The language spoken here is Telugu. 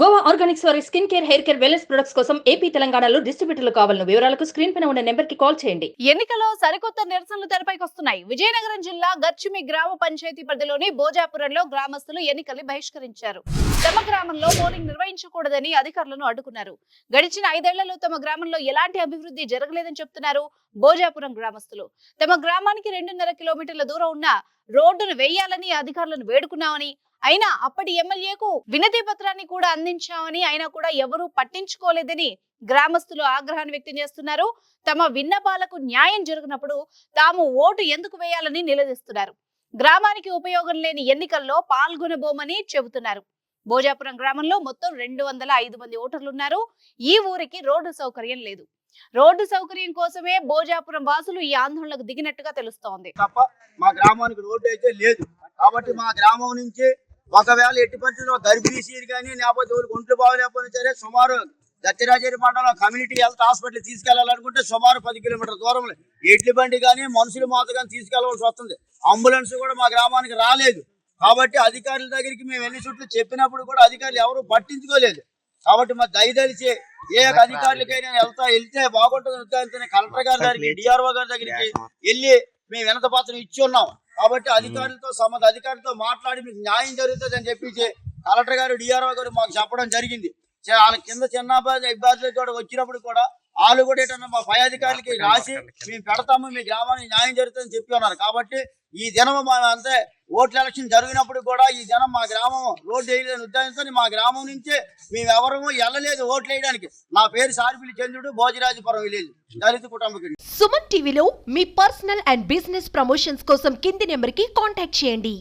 గోవా ఆర్గానిక్స్ వారి skin care hair care wellness products కోసం ఏపీ తెలంగాణలో డిస్ట్రిబ్యూటర్లు కావాలను వివరాలకు స్క్రీన్ పైన ఉన్న నెంబర్కి కాల్ చేయండి. ఎన్నికల్లో సరికొత్త నిరసనలు తెరపైకి వస్తున్నాయి. విజయనగరం జిల్లా గచ్చిమి గ్రామ పంచాయతీ పరిధిలోని భోజాపురంలో గ్రామస్తులు ఎన్నికల్ని బహిష్కరించారు. తమ గ్రామంలో పోలింగ్ నిర్వహించకూడదని అధికారులను అడ్డుకున్నారు. గడిచిన ఐదేళ్ళలో తమ గ్రామంలో ఎలాంటి అభివృద్ధి జరగలేదని చెప్తున్నారు భోజాపురం గ్రామస్తులు. తమ గ్రామానికి రెండున్నర కిలోమీటర్ల దూరం ఉన్న రోడ్డును వేయాలని అధికారులను వేడుకున్నామని అయినా అప్పటి ఎమ్మెల్యేకు వినతి పత్రాన్ని కూడా అందించామని అయినా కూడా ఎవరూ పట్టించుకోలేదని గ్రామస్తులు ఆగ్రహాన్ని వ్యక్తం చేస్తున్నారు. తమ విన్నపాలకు న్యాయం జరిగినప్పుడు తాము ఓటు ఎందుకు వేయాలని నిలదీస్తున్నారు. గ్రామానికి ఉపయోగం లేని ఎన్నికల్లో పాల్గొనబోమని చెబుతున్నారు. భోజాపురం గ్రామంలో మొత్తం రెండు వందల ఐదు మంది ఓటర్లున్నారు ఈ ఊరికి రోడ్డు సౌకర్యం లేదు. రోడ్డు సౌకర్యం కోసమే భోజాపురం వాసులు ఈ ఆందోళనకు దిగినట్టుగా తెలుస్తోంది. తప్ప మా గ్రామానికి రోడ్డు అయితే లేదు. కాబట్టి మా గ్రామం నుంచి ఒకవేళ ఎట్టి పరిస్థితుల్లో గర్భిణీ కానీ లేకపోతే ఒంట్లు బాగలేకపోయినా సరే సుమారు దత్తిరాజేరి మండలం కమ్యూనిటీ హెల్త్ హాస్పిటల్ తీసుకెళ్ళాలనుకుంటే సుమారు పది కిలోమీటర్ల దూరంలో ఎడ్ల బండి కానీ మనుషులు మాత కానీ తీసుకెళ్ళవలసి వస్తుంది. అంబులెన్స్ కూడా మా గ్రామానికి రాలేదు. కాబట్టి అధికారుల దగ్గరికి మేము ఎన్ని చుట్లు చెప్పినప్పుడు కూడా అధికారులు ఎవరు పట్టించుకోలేదు. కాబట్టి మా దయదలిచి ఏ అధికారులకైనా వెళ్తా వెళ్తే బాగుంటుంది. ఉద్దేశంతోనే కలెక్టర్ గారి దగ్గరికి డిఆర్ఓ గారి దగ్గరికి వెళ్ళి మేము వినత పత్రం ఇచ్చి ఉన్నాం. కాబట్టి అధికారులతో సంబంధ అధికారులతో మాట్లాడి మీకు న్యాయం జరుగుతుంది అని చెప్పి కలెక్టర్ గారు డిఆర్ఓ గారు మాకు చెప్పడం జరిగింది. వాళ్ళ కింద చిన్న ఇబ్బంది- ఇబ్బందులు కూడా వచ్చినప్పుడు కూడా వాళ్ళు కూడా ఏంటన్నా మా పై అధికారులకి రాసి మేము పెడతాము మీ గ్రామానికి న్యాయం జరుగుతుందని చెప్పి ఉన్నారు కాబట్టి ఈ దినం మా అంతే ఓట్ల ఎలక్షన్ జరిగినప్పుడు కూడా ఈ దినం మా గ్రామం రోడ్డు వేయలేని ఉద్దేశంతో మా గ్రామం నుంచే మేము ఎవరూ వెళ్ళలేదు ఓట్లు వేయడానికి. నా పేరు సారిపిల్లి చంద్రుడు భోజరాజపురం విలేజ్ దళిత కుటుంబకుడి సుమన్ టీవీలో మీ పర్సనల్ అండ్ బిజినెస్ ప్రమోషన్స్ కోసం కింది నెంబర్కి కాంటాక్ట్ చేయండి.